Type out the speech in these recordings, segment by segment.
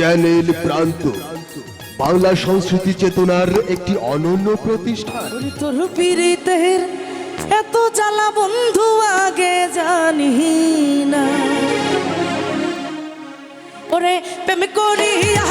Channel প্রান্ত। বাংলা সংস্কৃতি চেতনার একটি অনন্য প্রতিষ্ঠান। তোর পীড়িতের এত জ্বালা বন্ধু আগে জানি না। ওরে প্রেম করিয়া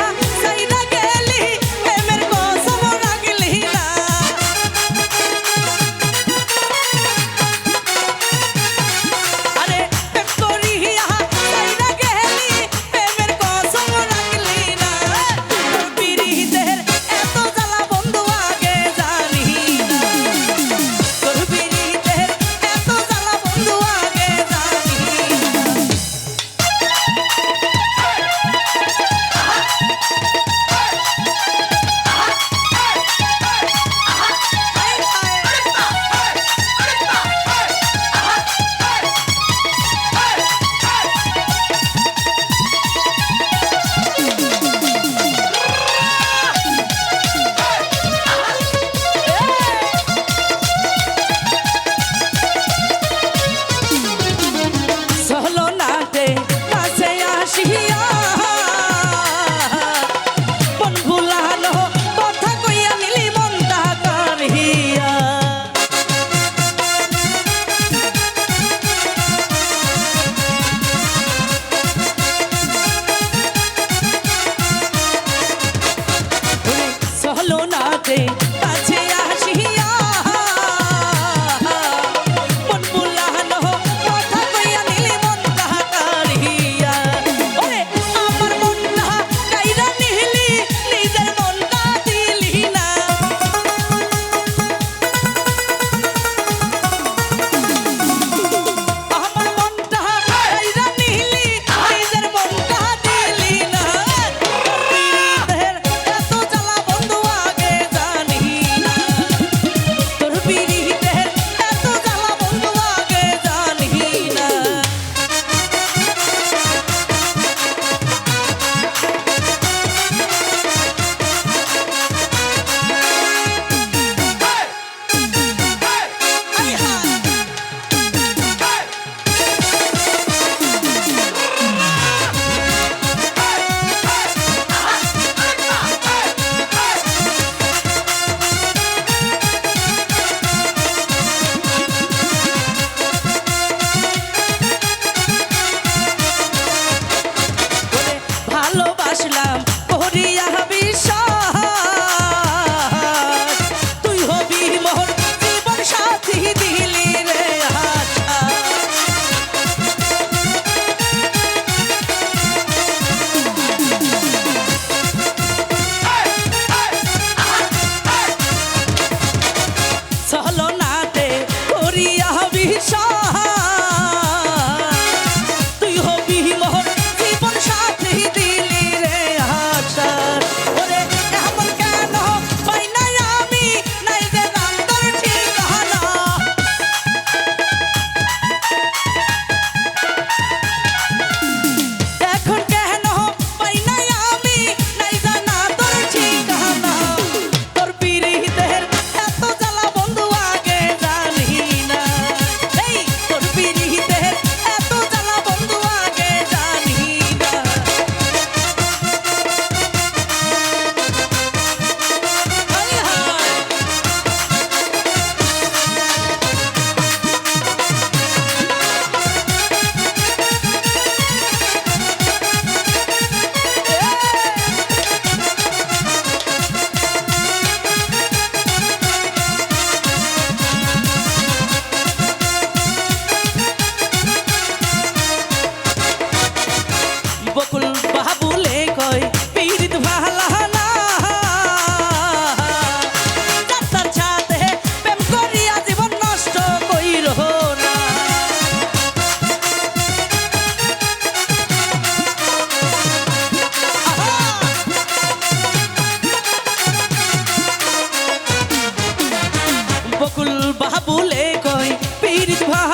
सुहा